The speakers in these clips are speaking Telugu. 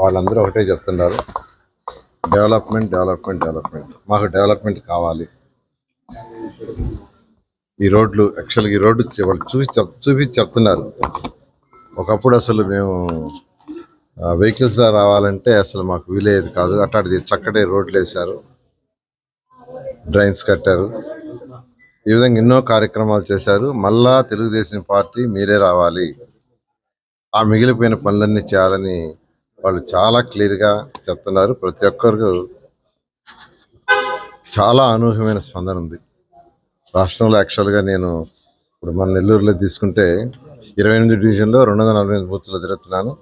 వాళ్ళందరూ ఒకటే చెప్తున్నారు. Development development development. మాకు డెవలప్మెంట్ కావాలి. ఈ రోడ్లు యాక్చువల్గా ఈ రోడ్డు వాళ్ళు చూసి చెప్ చూపించి చెప్తున్నారు. ఒకప్పుడు అసలు మేము వెహికల్స్ రావాలంటే అసలు మాకు వీలయ్యేది కాదు. అట్లాంటిది చక్కటి రోడ్లు వేశారు. డ్రైన్స్ కట్టారు. ఈ విధంగా ఎన్నో కార్యక్రమాలు చేశారు. మళ్ళా తెలుగుదేశం పార్టీ మీరే రావాలి. ఆ మిగిలిపోయిన పనులన్నీ చేయాలని వాళ్ళు చాలా క్లియర్గా చెప్తున్నారు. ప్రతి ఒక్కరికి చాలా అనూహ్యమైన స్పందన ఉంది. రాష్ట్రంలో యాక్చువల్గా నేను ఇప్పుడు మన నెల్లూరులో తీసుకుంటే ఇరవై ఎనిమిది డివిజన్లో రెండు వందల నలభై ఎనిమిది బూత్లో తిరుగుతున్నాను.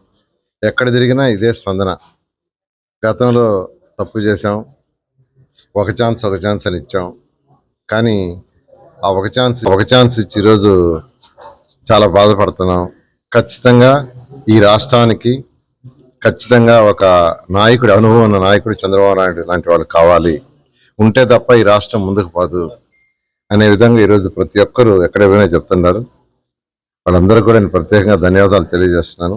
ఎక్కడ తిరిగినా ఇదే స్పందన. గతంలో తప్పు చేశాం. ఒక ఛాన్స్ ఒక ఛాన్స్ అని ఇచ్చాం. కానీ ఆ ఒక ఛాన్స్ ఒక ఛాన్స్ ఇచ్చి ఈరోజు చాలా బాధపడుతున్నాం. ఖచ్చితంగా ఈ రాష్ట్రానికి ఖచ్చితంగా ఒక నాయకుడి అనుభవం ఉన్న నాయకుడు చంద్రబాబు నాయుడు లాంటి వాళ్ళు కావాలి. ఉంటే తప్ప ఈ రాష్ట్రం ముందుకు పోదు. అనే విధంగా ఈరోజు ప్రతి ఒక్కరూ ఎక్కడ పోయినా చెప్తున్నారు. వాళ్ళందరూ కూడా నేను ప్రత్యేకంగా ధన్యవాదాలు తెలియజేస్తున్నాను.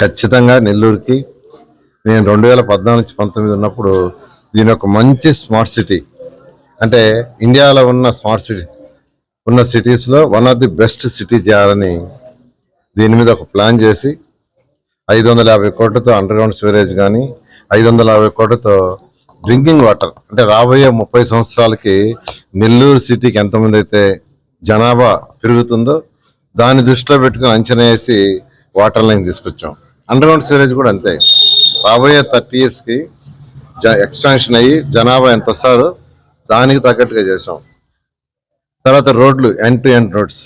ఖచ్చితంగా నెల్లూరుకి నేను రెండు వేల పద్నాలుగు నుంచి పంతొమ్మిది ఉన్నప్పుడు దీని ఒక మంచి స్మార్ట్ సిటీ అంటే ఇండియాలో ఉన్న స్మార్ట్ సిటీ ఉన్న సిటీస్లో one of the best city చేయాలని దీని మీద ఒక ప్లాన్ చేసి ఐదు వందల యాభై కోట్లతో అండర్ గ్రౌండ్ సివరేజ్ కానీ ఐదు వందల యాభై కోట్లతో డ్రింకింగ్ వాటర్ అంటే రాబోయే ముప్పై సంవత్సరాలకి నెల్లూరు సిటీకి ఎంతమంది అయితే జనాభా పెరుగుతుందో దాన్ని దృష్టిలో పెట్టుకుని అంచనా వేసి వాటర్ లైన్ తీసుకొచ్చాం. అండర్ గ్రౌండ్ సివరేజ్ కూడా అంతే. రాబోయే థర్టీ ఇయర్స్కి ఎక్స్పాన్షన్ అయ్యి జనాభా ఎంత వస్తారో దానికి తగ్గట్టుగా చేసాం తర్వాత రోడ్లు ఎండ్ టు ఎండ్ రోడ్స్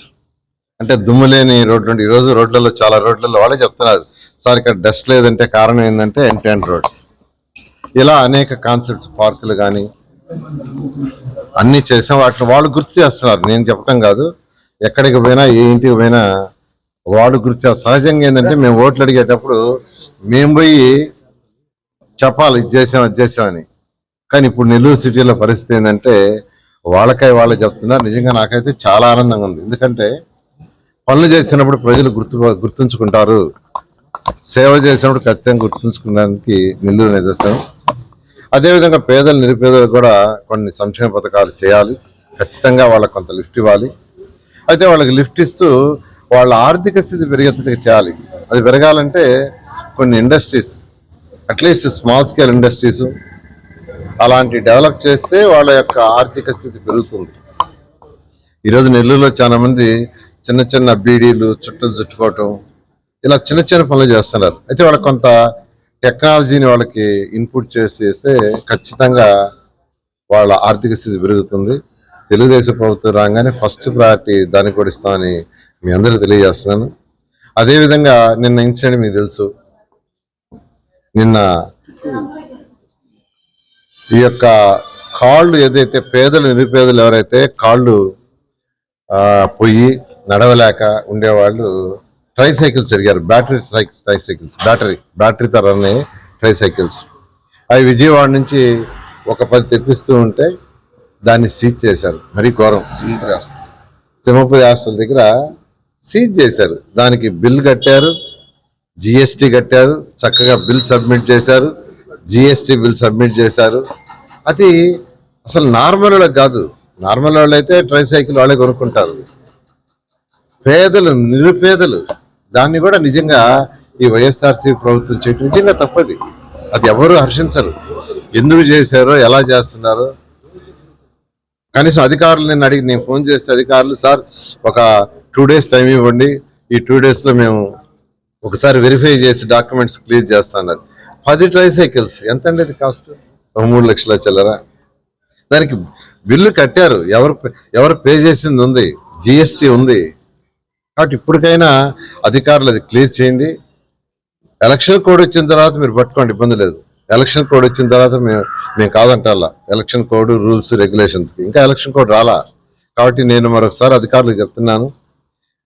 అంటే దుమ్ము లేని రోడ్లు ఈరోజు రోడ్లలో చాలా రోడ్లలో వాళ్ళే చెప్తున్నారు. సార్ ఇక్కడ డస్ట్ లేదంటే కారణం ఏంటంటే ఎండ్ రోడ్స్. ఇలా అనేక కాన్సెప్ట్స్ పార్కులు కానీ అన్నీ చేసాం వాటిని వాళ్ళు గుర్తు చేస్తున్నారు. నేను చెప్పడం కాదు. ఎక్కడికి పోయినా ఏ ఇంటికి పోయినా వాళ్ళు గుర్తు చేస్తారు. సహజంగా ఏంటంటే మేము ఓట్లు అడిగేటప్పుడు మేము పోయి చెప్పాలి ఇది చేసాం అది చేసామని కానీ ఇప్పుడు నెల్లూరు సిటీలో పరిస్థితి ఏంటంటే వాళ్ళకై వాళ్ళు చెప్తున్నారు. నిజంగా నాకైతే చాలా ఆనందంగా ఉంది. ఎందుకంటే పనులు చేసినప్పుడు ప్రజలు గుర్తు గుర్తుంచుకుంటారు. సేవ చేసినప్పుడు ఖచ్చితంగా గుర్తుంచుకోవడానికి నెల్లూరు నిదర్శనం అదేవిధంగా పేదలు నిరుపేదలు కూడా కొన్ని సంక్షేమ పథకాలు చేయాలి. ఖచ్చితంగా వాళ్ళకి కొంత లిఫ్ట్ ఇవ్వాలి. అయితే వాళ్ళకి లిఫ్ట్ ఇస్తూ వాళ్ళ ఆర్థిక స్థితి పెరిగేట్టుగా చేయాలి. అది పెరగాలంటే కొన్ని industries at least small scale industries అలాంటి డెవలప్ చేస్తే వాళ్ళ యొక్క ఆర్థిక స్థితి పెరుగుతుంది. ఈరోజు నెల్లూరులో చాలామంది చిన్న చిన్న బీడీలు చుట్టలు చుట్టుకోవటం ఇలా చిన్న చిన్న పనులు చేస్తున్నారు. అయితే వాళ్ళకి కొంత టెక్నాలజీని వాళ్ళకి ఇన్పుట్ చేసేస్తే ఖచ్చితంగా వాళ్ళ ఆర్థిక స్థితి పెరుగుతుంది. తెలుగుదేశం ప్రభుత్వం రాగానే ఫస్ట్ ప్రయారిటీ దాన్ని కూడా ఇస్తామని మీ అందరికీ తెలియజేస్తున్నాను. అదేవిధంగా నిన్న ఇన్సిడెంట్ మీకు తెలుసు. నిన్న ఈ యొక్క కాళ్ళు ఏదైతే పేదలు నిరుపేదలు ఎవరైతే కాళ్ళు పోయి నడవలేక ఉండేవాళ్ళు ట్రై సైకిల్స్ అడిగారు బ్యాటరీ ట్రై సైకిల్స్ బ్యాటరీ బ్యాటరీతో రన్ అయ్యే ట్రై సైకిల్స్ అవి విజయవాడ నుంచి ఒక పది తెప్పిస్తూ ఉంటే దాన్ని సీజ్ చేశారు. మరీ ఘోరం. సింహపురి హాస్టల్. దగ్గర సీజ్ చేశారు. దానికి బిల్ కట్టారు. జిఎస్టీ కట్టారు. చక్కగా బిల్ సబ్మిట్ చేశారు. జిఎస్టీ బిల్ సబ్మిట్ చేశారు. అది అసలు నార్మల్ వాళ్ళకి కాదు. నార్మల్ వాళ్ళు అయితే ట్రై సైకిల్ వాళ్ళే కొనుక్కుంటారు. పేదలు నిరుపేదలు దాన్ని కూడా నిజంగా ఈ వైఎస్ఆర్సీ ప్రభుత్వం చేయటం నిజంగా తప్పది. అది ఎవరు హర్షించరు. ఎందుకు చేశారో ఎలా చేస్తున్నారో. కనీసం అధికారులు నేను అడిగి నేను ఫోన్ చేస్తే అధికారులు సార్ ఒక టూ డేస్ టైం ఇవ్వండి. ఈ టూ డేస్లో మేము ఒకసారి వెరిఫై చేసి డాక్యుమెంట్స్ క్లియర్ చేస్తున్నారు పది ట్రై సైకిల్స్ ఎంత అండి అది కాస్ట్? ఒక మూడు లక్షల చిల్లరా. దానికి బిల్లు కట్టారు. ఎవరు ఎవరు పే చేసింది ఉంది? జిఎస్టీ ఉంది. కాబట్టి ఇప్పటికైనా అధికారులు అది క్లియర్ చేయండి. ఎలక్షన్ కోడ్ వచ్చిన తర్వాత మీరు పట్టుకోండి ఇబ్బంది లేదు. ఎలక్షన్ కోడ్ వచ్చిన తర్వాత మేము మేము కాదంటాలా ఎలక్షన్ కోడ్ రూల్స్ రెగ్యులేషన్స్కి ఇంకా ఎలక్షన్ కోడ్ రాలా. కాబట్టి నేను మరొకసారి అధికారులకు చెప్తున్నాను.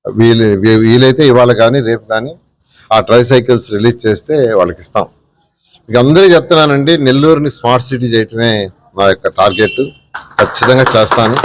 వీలు వీలైతే ఇవాళ కానీ రేపు కానీ ఆ ట్రై సైకిల్స్ రిలీజ్ చేస్తే వాళ్ళకి ఇస్తాం. ఇక అందరూ చెప్తున్నానండి నెల్లూరుని స్మార్ట్ సిటీ చేయటమే నా యొక్క టార్గెట్. ఖచ్చితంగా చేస్తాను.